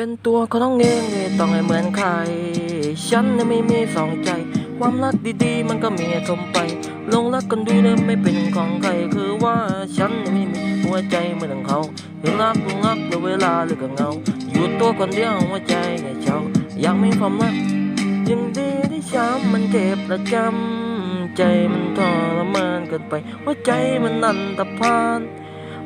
คนตัวเขาต้องเองต้องให้เหมือนใคร ฉันน่ะไม่มีสองใจ ความรักดีๆ มันก็มีทมไปลงรักกันดูเนี่ยไม่เป็นของใคร คือว่าฉันน่ะไม่มีหัวใจเหมือนเขาถึงรักลงรักแล้วเวลาหลือก็เงา อยู่ตัวคนเดียวหัวใจไงเจ้าอยากมีความรักยังดีที่ช้ำมันเจ็บประจำใจมันทรมานเกินไปหัวใจมันนันตพาน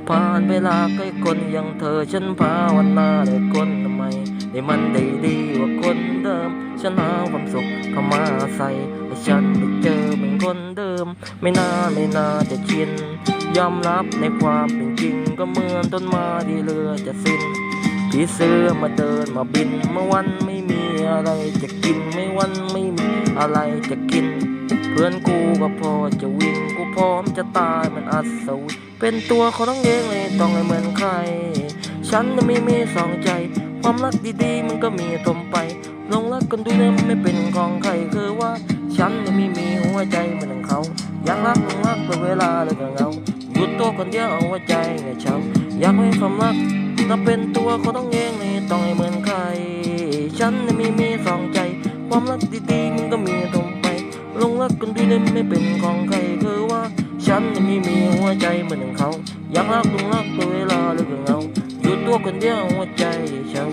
ผ่านเวลาใกล้คนอย่างเธอฉันภาวนาได้คนใหม่ได้มันได้ดีกว่าคนเดิม ฉันหาความสุขเข้ามาใส่แต่ฉันได้เจอเหมือนคนเดิม ไม่น่าไม่น่าจะชินยอมรับในความเป็นจริง ก็เหมือนต้นไม้ที่เรือจะสิ้นผีเสื้อมาเดินมาบินเมื่อวันไม่มีอะไรจะกินไม่วันไม่มีอะไรจะกิน เพื่อนกูก็พอจะวิ่งกูพร้อมจะตายมันอัศวิน เป็นตัวเขาต้องเองเลยต้องให้เหมือนใคร ฉันไม่มีสองใจ ความรักดีๆมันก็มีทมไปลงรักกันดูเนี่ยไม่เป็นของใครคือว่า ฉันไม่มีหัวใจเหมือนเขาอยากรักลงรักแต่เวลาเลยก็เหงาหยุดตัวคนเดียวเอาหัวใจไงเช้าอยากมีความรักถ้าเป็นตัวเขาต้องเองเลยต้องให้เหมือนใคร ฉันไม่มีสองใจ ความรักดีๆมันก็มีทมไปลงรักกันดีเลยไม่เป็นของใคร ฉันยังไม่มีหัวใจเหมือนเขาอยากรักลงรักตัวเวลาเลยก็เงาอยู่ตัวคนเดียวหัวใจฉัน